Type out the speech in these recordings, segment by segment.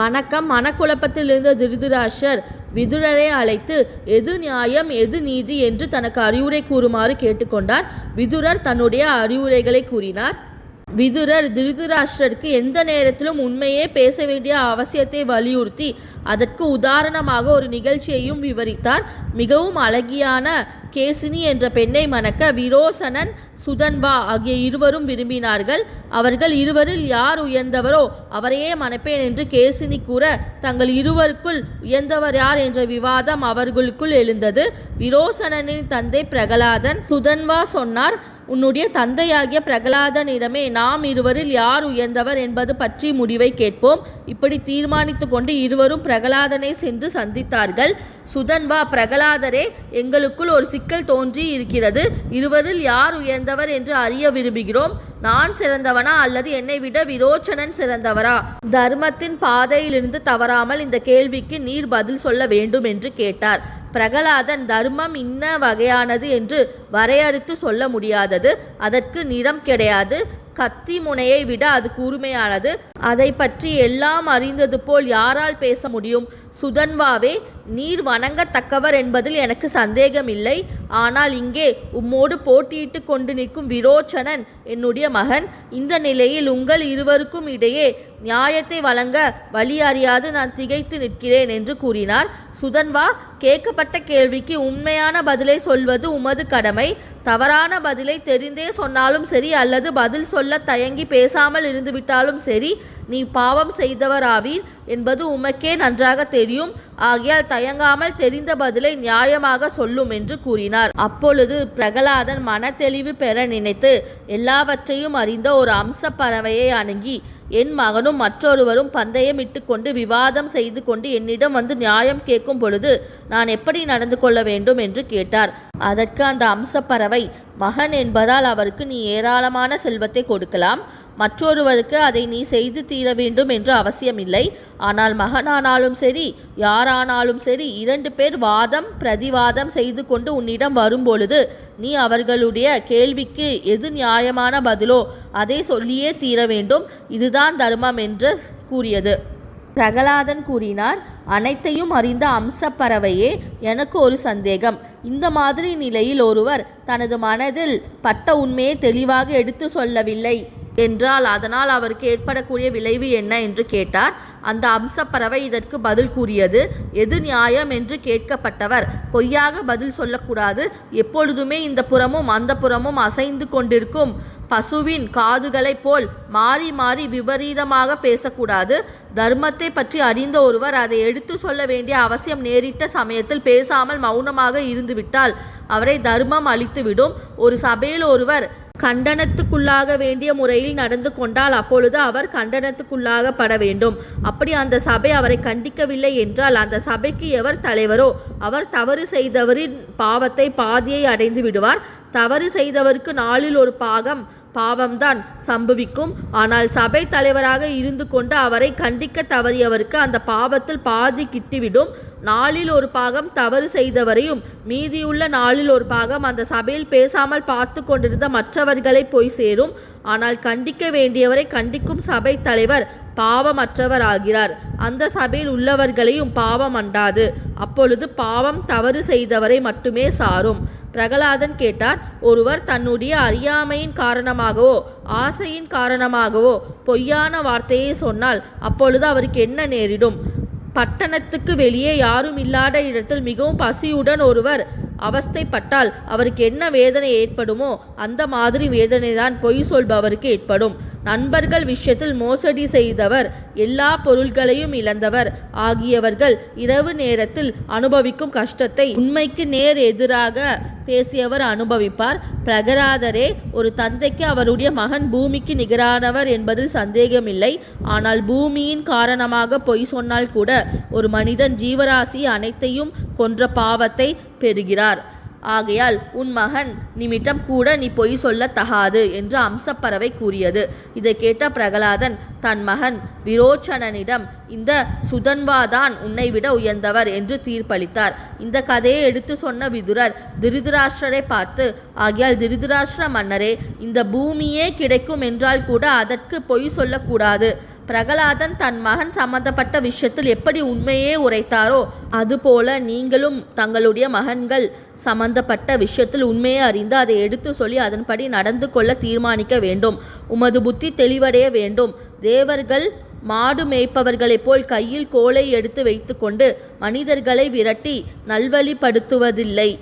வணக்கம். மனக்குழப்பத்தில் இருந்த திருதராஷ்டிரர் விதுரரை அழைத்து எது நியாயம் எது நீதி? என்று தனக்கு அறிவுரை கூறுமாறு கேட்டுக்கொண்டார். விதுரர் தன்னுடைய அறிவுரைகளை கூறினார். விதுரர் திருதராஷ்டருக்கு எந்த நேரத்திலும் உண்மையே பேச வேண்டிய அவசியத்தை வலியுறுத்தி அதற்கு உதாரணமாக ஒரு நிகழ்ச்சியையும் விவரித்தார். மிகவும் அழகியான கேசினி என்ற பெண்ணை மணக்க விரோசனன் சுதன்வா ஆகிய இருவரும் விரும்பினார்கள். அவர்கள் இருவரில் யார் உயர்ந்தவரோ அவரையே மணப்பேன் என்று கேசினி கூற தங்கள் இருவருக்குள் உயர்ந்தவர் யார் என்ற விவாதம் அவர்களுக்குள் எழுந்தது. விரோசனனின் தந்தை பிரகலாதன் சுதன்வா சொன்னார் உன்னுடைய தந்தையாகிய பிரகலாதனிடமே நாம் இருவரில் யார் உயர்ந்தவர் என்பது பற்றி முடிவை கேட்போம். இப்படி தீர்மானித்து கொண்டு இருவரும் பிரகலாதனை சென்று சந்தித்தார்கள். சுதன்வா பிரகலாதரே. எங்களுக்குள் ஒரு சிக்கல் தோன்றி இருக்கிறது. இருவரில் யார் உயர்ந்தவர் என்று அறிய விரும்புகிறோம். நான் சிறந்தவனா அல்லது என்னை விட விரோச்சனன் சிறந்தவரா? தர்மத்தின் பாதையிலிருந்து தவறாமல் இந்த கேள்விக்கு நீர் பதில் சொல்ல வேண்டும் என்று கேட்டார். பிரகலாதன் தர்மம் இன்ன வகையானது என்று வரையறுத்து சொல்ல முடியாதது. அதற்கு நிறம் கிடையாது. கத்தி முனையை விட அது கூர்மையானது. அதை பற்றி எல்லாம் அறிந்தது போல் யாரால் பேச முடியும்? சுதன்வாவே நீர் வணங்கத்தக்கவர் என்பதில் எனக்கு சந்தேகமில்லை. ஆனால் இங்கே உம்மோடு போட்டியிட்டு கொண்டு நிற்கும் விரோச்சனன் என்னுடைய மகன். இந்த நிலையில் உங்கள் இருவருக்கும் இடையே நியாயத்தை வழங்க வழி அறியாது நான் திகைத்து நிற்கிறேன் என்று கூறினார். சுதன்வா கேட்கப்பட்ட கேள்விக்கு உண்மையான பதிலை சொல்வது உமது கடமை. தவறான பதிலை தெரிந்தே சொன்னாலும் சரி அல்லது பதில் சொல்ல தயங்கி பேசாமல் இருந்துவிட்டாலும் சரி நீ பாவம் செய்தவராவீர் என்பது உமக்கே நன்றாக தெரியும். ஆகையால் தயங்காமல் தெரிந்த பதிலை நியாயமாக சொல்லும் என்று கூறினார். அப்பொழுது பிரகலாதன் மனத்தெளிவு பெற நினைத்து எல்லாவற்றையும் அறிந்த ஒரு அம்ச பறவையை அணுகி என் மகனும் மற்றொருவரும் பந்தயம் இட்டுக்கொண்டு விவாதம் செய்து கொண்டு என்னிடம் வந்து நியாயம் கேட்கும் பொழுது நான் எப்படி நடந்து கொள்ள வேண்டும்? என்று கேட்டார். அதற்கு அந்த அம்சப்பறவை மகன் என்பதால் அவருக்கு நீ ஏராளமான செல்வத்தை கொடுக்கலாம். மற்றொருவருக்கு அதை நீ செய்து தீர வேண்டும் என்று அவசியமில்லை. ஆனால் மகனானாலும் சரி யாரானாலும் சரி இரண்டு பேர் வாதம் பிரதிவாதம் செய்து கொண்டு உன்னிடம் வரும்பொழுது நீ அவர்களுடைய கேள்விக்கு எது நியாயமான பதிலோ அதை சொல்லியே தீர வேண்டும். இதுதான் தர்மம் என்று கூறியது. பிரகலாதன் கூறினார் அனைத்தையும் அறிந்த அம்சப்பறவையே எனக்கு ஒரு சந்தேகம். இந்த மாதிரி நிலையில் ஒருவர் தனது மனதில் பட்ட உண்மையை தெளிவாக எடுத்து சொல்லவில்லை. என்றால் அதனால் அவருக்கு ஏற்படக்கூடிய விளைவு என்ன என்று கேட்டார். அந்த அம்சப்பறவை இதற்கு பதில் கூறியது எது நியாயம் என்று கேட்கப்பட்டவர். பொய்யாக பதில் சொல்லக்கூடாது. எப்பொழுதுமே இந்த புறமும் அந்த புறமும் அசைந்து கொண்டிருக்கும். பசுவின் காதுகளைப் போல் மாறி மாறி விபரீதமாக பேசக்கூடாது. தர்மத்தை பற்றி அறிந்த ஒருவர் அதை எடுத்து சொல்ல வேண்டிய அவசியம் நேரிட்ட சமயத்தில் பேசாமல் மௌனமாக இருந்துவிட்டால் அவரை தர்மம் அழித்துவிடும். ஒரு சபையில் ஒருவர் கண்டனத்துக்குள்ளாக வேண்டிய முறையில் நடந்து கொண்டால் அப்பொழுது அவர் கண்டனத்துக்குள்ளாகப்பட வேண்டும். அப்படி அந்த சபை அவரை கண்டிக்கவில்லை என்றால் அந்த சபைக்கு எவர் தலைவரோ? அவர் தவறு செய்தவரின் பாவத்தை பாதியை அடைந்து விடுவார். தவறு செய்தவருக்கு நாளில் ஒரு பாகம் பாவம்தான் சம்பவிக்கும். ஆனால் சபை தலைவராக இருந்து கொண்டு அவரை கண்டிக்க தவறியவருக்கு அந்த பாவத்தில் பாதி கிட்டிவிடும். நாளில் ஒரு பாகம் தவறு செய்தவரையும் மீதியுள்ள நாளில் ஒரு பாகம் அந்த சபையில் பேசாமல் பார்த்து கொண்டிருந்த மற்றவர்களை போய் சேரும். ஆனால் கண்டிக்க வேண்டியவரை கண்டிக்கும் சபை தலைவர் பாவமற்றவர் ஆகிறார் அந்த சபையில் உள்ளவர்களையும் பாவம் அண்டாது. அப்பொழுது பாவம் தவறு செய்தவரை மட்டுமே சாரும். பிரகலாதன் கேட்டார் ஒருவர் தன்னுடைய அறியாமையின் காரணமாகவோ ஆசையின் காரணமாகவோ பொய்யான வார்த்தையை சொன்னால் அப்பொழுது அவருக்கு என்ன நேரிடும்? பட்டணத்துக்கு வெளியே யாரும் இல்லாத இடத்தில் மிகவும் பசியுடன் ஒருவர் அவஸ்தைப்பட்டால் அவருக்கு என்ன வேதனை ஏற்படுமோ அந்த மாதிரி வேதனை தான் பொய் சொல்பவருக்கு ஏற்படும். நண்பர்கள் விஷயத்தில் மோசடி செய்தவர் எல்லா பொருள்களையும் இழந்தவர். ஆகியவர்கள் இரவு நேரத்தில் அனுபவிக்கும் கஷ்டத்தை உண்மைக்கு நேர் எதிராக பேசியவர் அனுபவிப்பார். பிரகராதரே ஒரு தந்தைக்கு அவருடைய மகன் பூமிக்கு நிகரானவர் என்பதில் சந்தேகமில்லை. ஆனால் பூமியின் காரணமாக பொய் சொன்னால் கூட ஒரு மனிதன் ஜீவராசி அனைத்தையும் கொன்ற பாவத்தை பெறுகிறார். ஆகையால் உன் மகன் நிமித்தம் கூட நீ பொய் சொல்ல தகாது என்று அம்சப்பறவை கூறியது. இதை கேட்ட பிரகலாதன் தன் மகன் விரோச்சனனிடம் இந்த சுதன்வாதான் உன்னை விட உயர்ந்தவர் என்று தீர்ப்பளித்தார். இந்த கதையை எடுத்து சொன்ன விதுரர் திருதராஷ்டரை பார்த்து ஆகையால் திருதராஷ்டிர மன்னரே இந்த பூமியே கிடைக்கும் என்றால் கூட அதற்கு பொய் சொல்லக்கூடாது. பிரகலாதன் தன் மகன் சம்பந்தப்பட்ட விஷயத்தில் எப்படி உண்மையே உரைத்தாரோ அதுபோல நீங்களும் தங்களுடைய மகன்கள் சம்பந்தப்பட்ட விஷயத்தில் உண்மையை அறிந்து அதை எடுத்து சொல்லி அதன்படி நடந்து கொள்ள தீர்மானிக்க வேண்டும். உமது புத்தி தெளிவடைய வேண்டும். தேவர்கள் மாடு மேய்ப்பவர்களைப் போல் கையில் கோலை எடுத்து வைத்துக்கொண்டு மனிதர்களை விரட்டி நல்வழிப்படுத்துவதில்லை.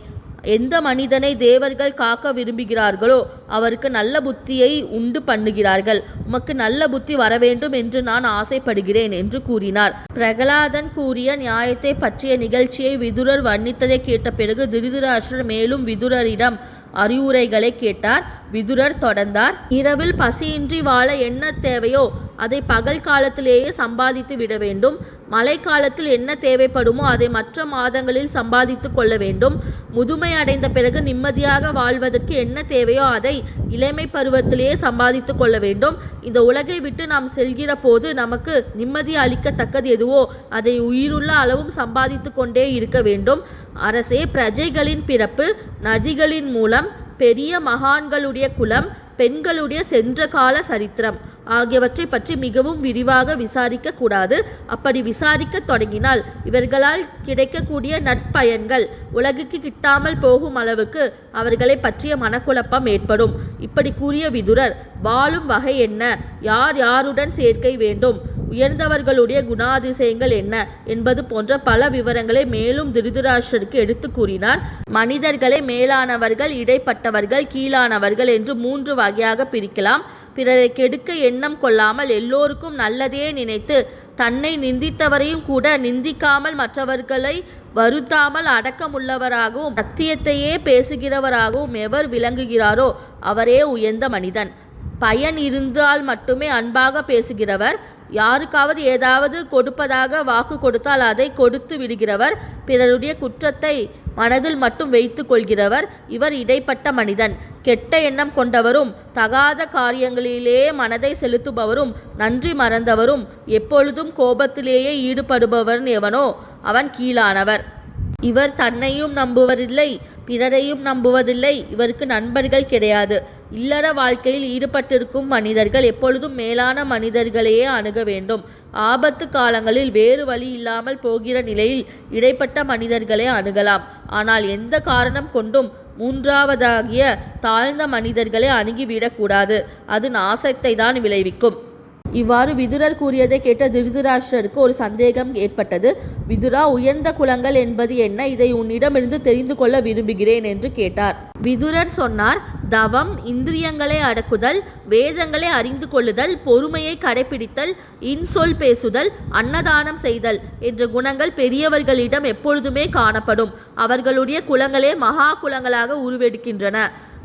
எந்த மனிதனை தேவர்கள் காக்க விரும்புகிறார்களோ அவருக்கு நல்ல புத்தியை உண்டு பண்ணுகிறார்கள். உமக்கு நல்ல புத்தி வரவேண்டும் என்று நான் ஆசைப்படுகிறேன் என்று கூறினார். பிரகலாதன் கூறிய நியாயத்தை பற்றிய நிகழ்ச்சியை விதுரர் வர்ணித்ததை கேட்ட பிறகு திருதராஷ்டர் மேலும் விதுரரிடம் அறிவுரைகளை கேட்டார். விதுரர் தொடர்ந்தார். இரவில் பசியின்றி வாழ என்ன தேவையோ அதை பகல் காலத்திலேயே சம்பாதித்து விட வேண்டும். மழை காலத்தில் என்ன தேவைப்படுமோ அதை மற்ற மாதங்களில் சம்பாதித்து கொள்ள வேண்டும். முதுமை அடைந்த பிறகு நிம்மதியாக வாழ்வதற்கு என்ன தேவையோ அதை இளமை பருவத்திலேயே சம்பாதித்து கொள்ள வேண்டும். இந்த உலகை விட்டு நாம் செல்கிற போது நமக்கு நிம்மதி அளிக்கத்தக்கது எதுவோ அதை உயிருள்ள அளவும் சம்பாதித்து கொண்டே இருக்க வேண்டும். அரசே பிரஜைகளின் பிறப்பு நதிகளின் மூலம் பெரிய மகான்களுடைய குலம் பெண்களுடைய சென்ற கால சரித்திரம் ஆகியவற்றை பற்றி மிகவும் விரிவாக விசாரிக்க கூடாது. அப்படி விசாரிக்க தொடங்கினால் இவர்களால் கிடைக்கக்கூடிய நற்பயன்கள் உலகுக்கு கிட்டாமல் போகும் அளவுக்கு அவர்களை பற்றிய மனக்குழப்பம் ஏற்படும். இப்படி கூறிய விதுரர் வாழும் வகை என்ன? யார் யாருடன் சேர்க்கை வேண்டும்? உயர்ந்தவர்களுடைய குணாதிசயங்கள் என்ன என்பது போன்ற பல விவரங்களை மேலும் திருதராஷ்டருக்கு எடுத்து கூறினார். மனிதர்களை மேலானவர்கள் இடைப்பட்டவர்கள் கீழானவர்கள் என்று மூன்று வகையாக பிரிக்கலாம். பிறரை கெடுக்க எண்ணம் கொள்ளாமல் எல்லோருக்கும் நல்லதே நினைத்து தன்னை நிந்தித்தவரையும் கூட நிந்திக்காமல் மற்றவர்களை வருத்தாமல் அடக்கமுள்ளவராகவும் சத்தியத்தையே பேசுகிறவராகவும் எவர் விளங்குகிறாரோ அவரே உயர்ந்த மனிதன். பயன் இருந்தால் மட்டுமே அன்பாக பேசுகிறவர். யாருக்காவது ஏதாவது கொடுப்பதாக வாக்கு கொடுத்தால் அதை கொடுத்து விடுகிறவர். பிறருடைய குற்றத்தை மனதில் மட்டும் வைத்து கொள்கிறவர். இவர் இடைப்பட்ட மனிதன். கெட்ட எண்ணம் கொண்டவரும் தகாத காரியங்களிலே மனதை செலுத்துபவரும் நன்றி மறந்தவரும் எப்பொழுதும் கோபத்திலேயே ஈடுபடுபவன் எவனோ அவன் கீழானவர். இவர் தன்னையும் நம்புவதில்லை பிறரையும் நம்புவதில்லை. இவருக்கு நண்பர்கள் கிடையாது. இல்லற வாழ்க்கையில் ஈடுபட்டிருக்கும் மனிதர்கள் எப்பொழுதும் மேலான மனிதர்களையே அணுக வேண்டும். ஆபத்து காலங்களில் வேறு வழி இல்லாமல் போகிற நிலையில் இடைப்பட்ட மனிதர்களை அணுகலாம். ஆனால் எந்த காரணம் கொண்டும் மூன்றாவதாகிய தாழ்ந்த மனிதர்களை அணுகிவிடக்கூடாது. அது நாசத்தை தான் விளைவிக்கும். இவ்வாறு விதுரர் கூறியதை கேட்ட திருதராஷ்டருக்கு ஒரு சந்தேகம் ஏற்பட்டது. விதுரா உயர்ந்த குலங்கள் என்பது என்ன? இதை உன்னிடமிருந்து தெரிந்து கொள்ள விரும்புகிறேன் என்று கேட்டார். விதுரர் சொன்னார் தவம் இந்திரியங்களை அடக்குதல் வேதங்களை அறிந்து கொள்ளுதல் பொறுமையை கடைபிடித்தல் இன்சொல் பேசுதல் அன்னதானம் செய்தல் என்ற குணங்கள் பெரியவர்களிடம் எப்பொழுதுமே காணப்படும். அவர்களுடைய குலங்களே மகா குலங்களாக உருவெடுக்கின்றன.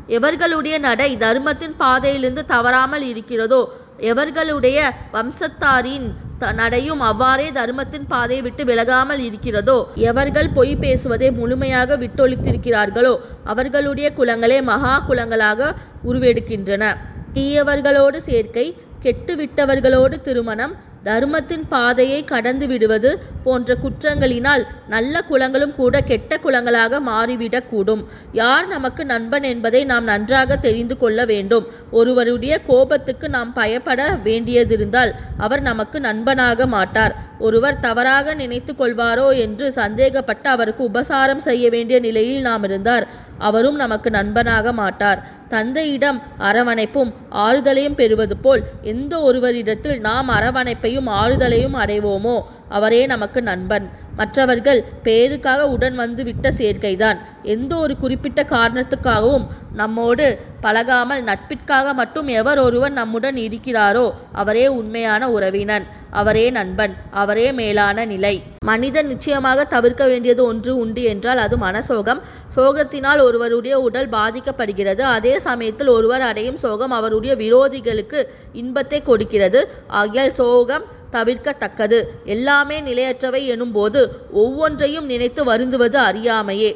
எவர்களுடைய நடை தர்மத்தின் பாதையிலிருந்து தவறாமல் இருக்கிறதோ எவர்களுடைய வம்சத்தாரின் த- நடையும் அவ்வாறே தர்மத்தின் பாதையை விட்டு விலகாமல் இருக்கிறதோ எவர்கள் பொய் பேசுவதை முழுமையாக விட்டொழித்திருக்கிறார்களோ அவர்களுடைய குலங்களே மகா குலங்களாக உருவெடுக்கின்றன. தீயவர்களோடு சேர்க்கை கெட்டுவிட்டவர்களோடு திருமணம் தர்மத்தின் பாதையை கடந்து விடுவது போன்ற குற்றங்களினால் நல்ல குலங்களும் கூட கெட்ட குலங்களாக மாறிவிடக்கூடும். யார் நமக்கு நண்பன் என்பதை நாம் நன்றாக தெரிந்து கொள்ள வேண்டும். ஒருவருடைய கோபத்துக்கு நாம் பயப்பட வேண்டியதிருந்தால் அவர் நமக்கு நண்பனாக மாட்டார். ஒருவர் தவறாக நினைத்து கொள்வாரோ என்று சந்தேகப்பட்டு அவருக்கு உபசாரம் செய்ய வேண்டிய நிலையில் நாம் இருந்தார். அவரும் நமக்கு நண்பனாக மாட்டார். தந்தையிடம் அரவணைப்பும் ஆறுதலையும் பெறுவது போல் எந்த ஒருவரிடத்தில் நாம் அரவணைப்பையும் ஆறுதலையும் அடைவோமோ அவரே நமக்கு நண்பன். மற்றவர்கள் பேருக்காக உடன் வந்து விட்ட சேர்க்கைதான். எந்த ஒரு குறிப்பிட்ட காரணத்துக்காகவும் நம்மோடு பழகாமல் நட்பிற்காக மட்டும் எவர் ஒருவன் நம்முடன் இருக்கிறாரோ அவரே உண்மையான உறவினன். அவரே நண்பன். அவரே மேலான நிலை. மனிதன் நிச்சயமாக தவிர்க்க வேண்டியது ஒன்று உண்டு என்றால் அது மனசோகம். சோகத்தினால் ஒருவருடைய உடல் பாதிக்கப்படுகிறது. அதே சமயத்தில் ஒருவர் அடையும் சோகம் அவருடைய விரோதிகளுக்கு இன்பத்தை கொடுக்கிறது. ஆகியால் சோகம் தவிர்க்கத்தக்கது. எல்லாமே நிலையற்றவை எனும்போது ஒவ்வொன்றையும் நினைத்து வருந்துவது அறியாமையே.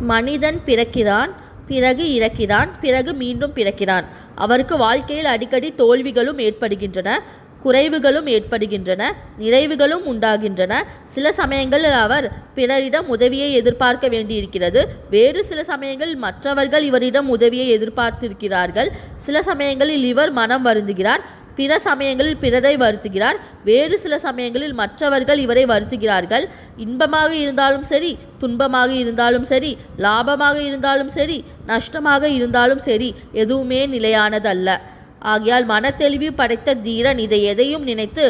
மனிதன் பிறக்கிறான் பிறகு இறக்கிறான் பிறகு மீண்டும் பிறக்கிறான். அவருக்கு வாழ்க்கையில் அடிக்கடி தோல்விகளும் ஏற்படுகின்றன குறைவுகளும் ஏற்படுகின்றன நிறைவுகளும் உண்டாகின்றன. சில சமயங்களில் அவர் பிறரிடம் உதவியை எதிர்பார்க்க வேண்டியிருக்கிறது. வேறு சில சமயங்களில் மற்றவர்கள் இவரிடம் உதவியை எதிர்பார்த்திருக்கிறார்கள். சில சமயங்களில் இவர் மனம் வருந்துகிறார். பிற சமயங்களில் பிறரை வருத்துகிறார். வேறு சில சமயங்களில் மற்றவர்கள் இவரை வருத்துகிறார்கள். இன்பமாக இருந்தாலும் சரி துன்பமாக இருந்தாலும் சரி லாபமாக இருந்தாலும் சரி நஷ்டமாக இருந்தாலும் சரி எதுவுமே நிலையானதல்ல. ஆகையால் மனத்தெளிவு படைத்த தீரன் இதை எதையும் நினைத்து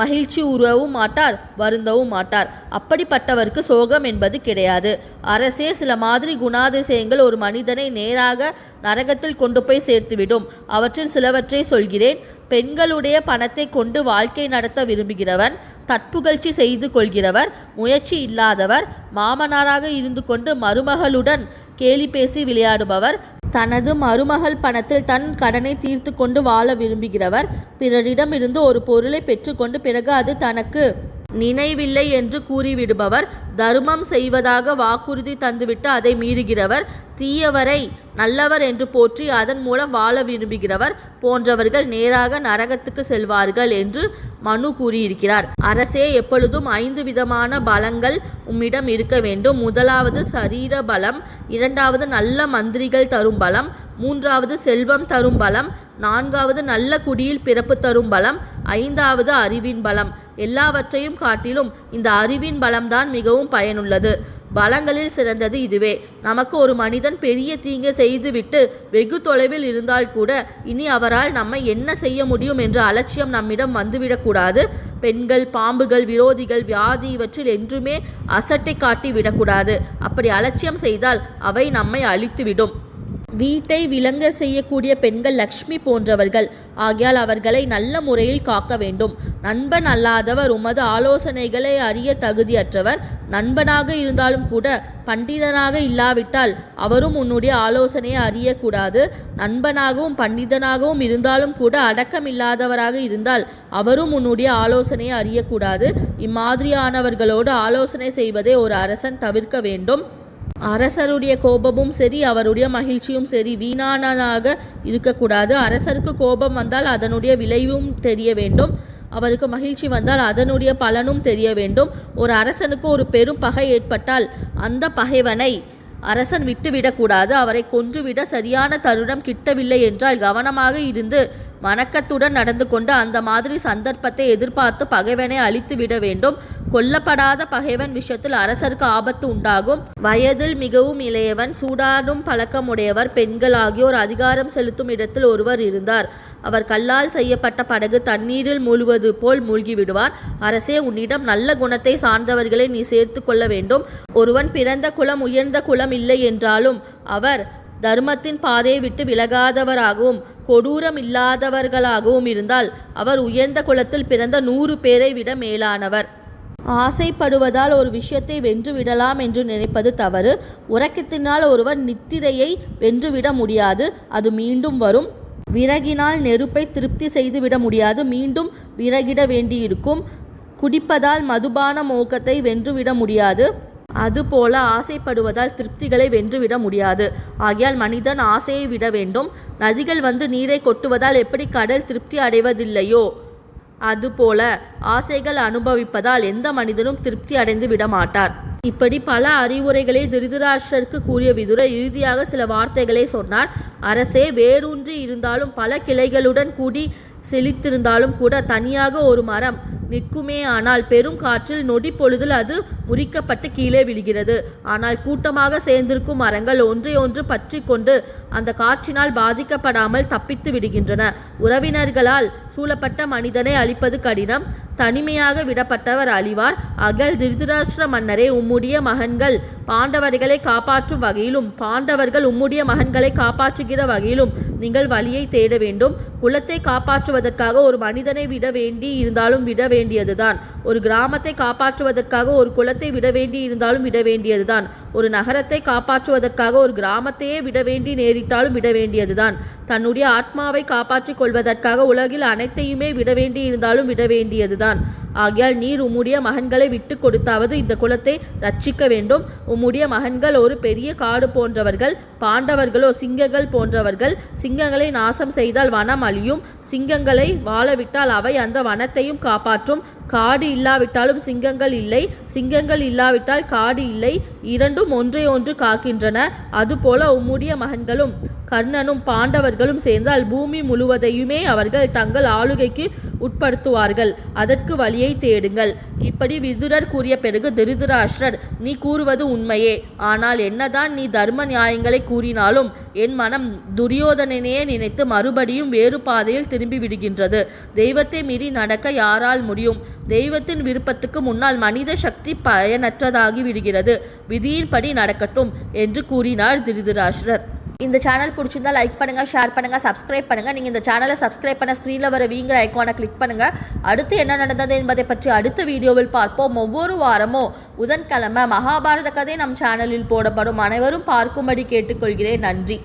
மகிழ்ச்சி உறவும் மாட்டார் வருந்தவும் மாட்டார். அப்படிப்பட்டவருக்கு சோகம் என்பது கிடையாது. அரசே சில மாதிரி குணாதிசயங்கள் ஒரு மனிதனை நேராக நரகத்தில் கொண்டு போய் சேர்த்துவிடும். அவற்றில் சிலவற்றை சொல்கிறேன். பெண்களுடைய பணத்தை கொண்டு வாழ்க்கை நடத்த விரும்புகிறவன் தற்புகழ்ச்சி செய்து கொள்கிறவர் முயற்சி இல்லாதவர் மாமனாராக இருந்து கொண்டு மருமகளுடன் கேலி பேசி விளையாடுபவர் தனது மருமகள் பணத்தில் தன் கடனை தீர்த்து கொண்டு வாழ விரும்புகிறவர். பிறரிடமிருந்து ஒரு பொருளை பெற்றுக்கொண்டு பிறகு அது தனக்கு நினைவில்லை என்று கூறிவிடுபவர். தர்மம் செய்வதாக வாக்குறுதி தந்துவிட்டு அதை மீறுகிறவர். தீயவரை நல்லவர் என்று போற்றி அதன் மூலம் வாழ விரும்புகிறவர். போன்றவர்கள் நேராக நரகத்துக்கு செல்வார்கள் என்று மனு கூறியிருக்கிறார். அரசே எப்பொழுதும் ஐந்து விதமான பலங்கள் உம்மிடம் இருக்க வேண்டும். முதலாவது சரீர பலம் இரண்டாவது நல்ல மந்திரிகள் தரும் பலம் மூன்றாவது செல்வம் தரும் பலம் நான்காவது நல்ல குடியில் பிறப்பு தரும் பலம் ஐந்தாவது அறிவின் பலம். எல்லாவற்றையும் காட்டிலும் இந்த அறிவின் பலம்தான் மிகவும் பயனுள்ளது. பலங்களில் சிறந்தது இதுவே. நமக்கு ஒரு மனிதன் பெரிய தீங்கு செய்துவிட்டு வெகு தொலைவில் இருந்தால் கூட இனி அவரால் நம்மை என்ன செய்ய முடியும் என்ற அலட்சியம் நம்மிடம் வந்துவிடக்கூடாது பெண்கள் பாம்புகள் விரோதிகள் வியாதி இவற்றில் என்றுமே அசட்டை காட்டி விடக்கூடாது அப்படி அலட்சியம் செய்தால் அவை நம்மை அழித்துவிடும். வீட்டை விளங்க செய்யக்கூடிய பெண்கள் லக்ஷ்மி போன்றவர்கள். ஆகையால் அவர்களை நல்ல முறையில் காக்க வேண்டும். நண்பன் அல்லாதவர் உமது ஆலோசனைகளை அறிய தகுதியற்றவர். நண்பனாக இருந்தாலும் கூட பண்டிதனாக இல்லாவிட்டால் அவரும் உன்னுடைய ஆலோசனையை அறியக்கூடாது. நண்பனாகவும் பண்டிதனாகவும் இருந்தாலும் கூட அடக்கம் இல்லாதவராக இருந்தால் அவரும் உன்னுடைய ஆலோசனையை அறியக்கூடாது. இம்மாதிரியானவர்களோடு ஆலோசனை செய்வதை ஒரு அரசன் தவிர்க்க வேண்டும். அரசருடைய கோபமும் சரி அவருடைய மகிழ்ச்சியும் சரி வீணானதாக இருக்கக்கூடாது. அரசருக்கு கோபம் வந்தால் அதனுடைய விளைவும் தெரிய வேண்டும். அவருக்கு மகிழ்ச்சி வந்தால் அதனுடைய பலனும் தெரிய வேண்டும். ஒரு அரசனுக்கு ஒரு பெரும் பகை ஏற்பட்டால் அந்த பகைவனை அரசன் விட்டுவிடக்கூடாது. அவரை கொன்றுவிட சரியான தருணம் கிட்டவில்லை என்றால் கவனமாக இருந்து வணக்கத்துடன் நடந்து கொண்டு அந்த மாதிரி சந்தர்ப்பத்தை எதிர்பார்த்து பகைவனை அழித்து விட வேண்டும். கொல்லப்படாத பகைவன் விஷயத்தில் அரசருக்கு ஆபத்து உண்டாகும். வயதில் மிகவும் இளையவன் சூடாடும் பழக்கமுடையவர் பெண்கள் ஆகியோர் அதிகாரம் செலுத்தும் இடத்தில் ஒருவர் இருந்தார். அவர் கல்லால் செய்யப்பட்ட படகு தண்ணீரில் மூழ்குவது போல் மூழ்கிவிடுவார். அரசே உன்னிடம் நல்ல குணத்தை சார்ந்தவர்களை நீ சேர்த்து கொள்ள வேண்டும். ஒருவன் பிறந்த குலம் உயர்ந்த குலம் இல்லை என்றாலும் அவர் தர்மத்தின் பாதையை விட்டு விலகாதவராகவும் கொடூரம் இல்லாதவர்களாகவும் இருந்தால் அவர் உயர்ந்த குலத்தில் பிறந்த நூறு பேரை விட மேலானவர். ஆசைப்படுவதால் ஒரு விஷயத்தை வென்றுவிடலாம் என்று நினைப்பது தவறு. உறக்கத்தினால் ஒருவர் நித்திரையை வென்றுவிட முடியாது அது மீண்டும் வரும். விறகினால் நெருப்பை திருப்தி செய்துவிட முடியாது மீண்டும் விறகிட வேண்டியிருக்கும். குடிப்பதால் மதுபான மோக்கத்தை வென்றுவிட முடியாது. அதுபோல ஆசைப்படுவதால் திருப்திகளை வென்றுவிட முடியாது. ஆகையால் மனிதன் ஆசையை விட வேண்டும். நதிகள் வந்து நீரை கொட்டுவதால் எப்படி கடல் திருப்தி அடைவதில்லையோ அதுபோல ஆசைகள் அனுபவிப்பதால் எந்த மனிதனும் திருப்தி அடைந்து விட மாட்டார். இப்படி பல அறிவுரைகளை திருதராஷ்டருக்கு கூறிய விதுரர் இறுதியாக சில வார்த்தைகளை சொன்னார். அரசே வேரூன்றி இருந்தாலும் பல கிளைகளுடன் கூடி செழித்திருந்தாலும் கூட தனியாக ஒரு மரம் நிற்குமே ஆனால் பெரும் காற்றில் நொடி பொழுதில் அது முறிக்கப்பட்டு கீழே விழுகிறது. ஆனால் கூட்டமாக சேர்ந்திருக்கும் மரங்கள் ஒன்றையொன்று பற்றி கொண்டு அந்த காற்றினால் பாதிக்கப்படாமல் தப்பித்து விடுகின்றன. உறவினர்களால் சூழப்பட்ட மனிதனை அழிப்பது கடினம். தனிமையாக விடப்பட்டவர் அழிவார். அகல் திருதராஷ்டிர மன்னரே உம்முடைய மகன்கள் பாண்டவர்களை காப்பாற்றும் வகையிலும் பாண்டவர்கள் உம்முடைய மகன்களை காப்பாற்றுகிற வகையிலும் நீங்கள் வழியை தேட வேண்டும். குலத்தை காப்பாற்றுவதற்காக ஒரு மனிதனை விட வேண்டி இருந்தாலும் விட வேண்டியதுதான். ஒரு கிராமத்தை காப்பாற்றுவதற்காக ஒரு குலத்தை விட வேண்டி இருந்தாலும் விட வேண்டியதுதான். ஒரு நகரத்தை காப்பாற்றுவதற்காக ஒரு கிராமத்தையே விட வேண்டி நேரிட்டாலும் விட வேண்டியதுதான். தன்னுடைய ஆத்மாவை காப்பாற்றிக் கொள்வதற்காக உலகில் அனைத்தையுமே விட வேண்டி இருந்தாலும் விட வேண்டியதுதான். ஆகையால் நீர் உம்முடைய மகன்களை விட்டு கொடுத்தாவது இந்த குலத்தை ரட்சிக்க வேண்டும். உம்முடைய மகன்கள் ஒரு பெரிய காடு போன்றவர்கள் பாண்டவர்களோ சிங்கங்கள் போன்றவர்கள். சிங்கங்களை நாசம் செய்தால் வனம் அழியும். சிங்கங்களை வாழவிட்டால் அவை அந்த வனத்தையும் காப்பாற்றும். காடு இல்லாவிட்டாலும் சிங்கங்கள் இல்லை. சிங்கங்கள் இல்லாவிட்டால் காடு இல்லை. இரண்டும் ஒன்றை ஒன்று காக்கின்றன. அதுபோல உம்முடைய மகன்களும் கர்ணனும் பாண்டவர்களும் சேர்ந்தால் பூமி முழுவதையுமே அவர்கள் தங்கள் ஆளுகைக்கு உட்படுத்துவார்கள். அதற்கு வழியை தேடுங்கள். இப்படி விதுரர் கூறிய பிறகு திருதராஷ்டிரர் நீ கூறுவது உண்மையே. ஆனால் என்னதான் நீ தர்ம நியாயங்களை கூறினாலும் என் மனம் துரியோதனனையே நினைத்து மறுபடியும் வேறு பாதையில் திரும்பி விடுகின்றது. தெய்வத்தை மீறி நடக்க யாரால் முடியும்? தெய்வத்தின் விருப்பத்துக்கு முன்னால் மனித சக்தி பயனற்றதாகி விடுகிறது. விதியின்படி நடக்கட்டும் என்று கூறினார் திருதராஷ்டிரர். இந்த சேனல் பிடிச்சிருந்தா லைக் பண்ணுங்க ஷேர் பண்ணுங்க சப்ஸ்கிரைப் பண்ணுங்க. நீங்க இந்த சேனலை சப்ஸ்கிரைப் பண்ண ஸ்க்ரீனில் வர வீங்கிற ஐக்கானை கிளிக் பண்ணுங்க. அடுத்து என்ன நடந்தது என்பதை பற்றி அடுத்த வீடியோவில் பார்ப்போம். ஒவ்வொரு வாரமும் புதன்கிழமை மகாபாரத கதை நம் சேனலில் போடப்படும். அனைவரும் பார்க்கும்படி கேட்டுக்கொள்கிறேன். நன்றி.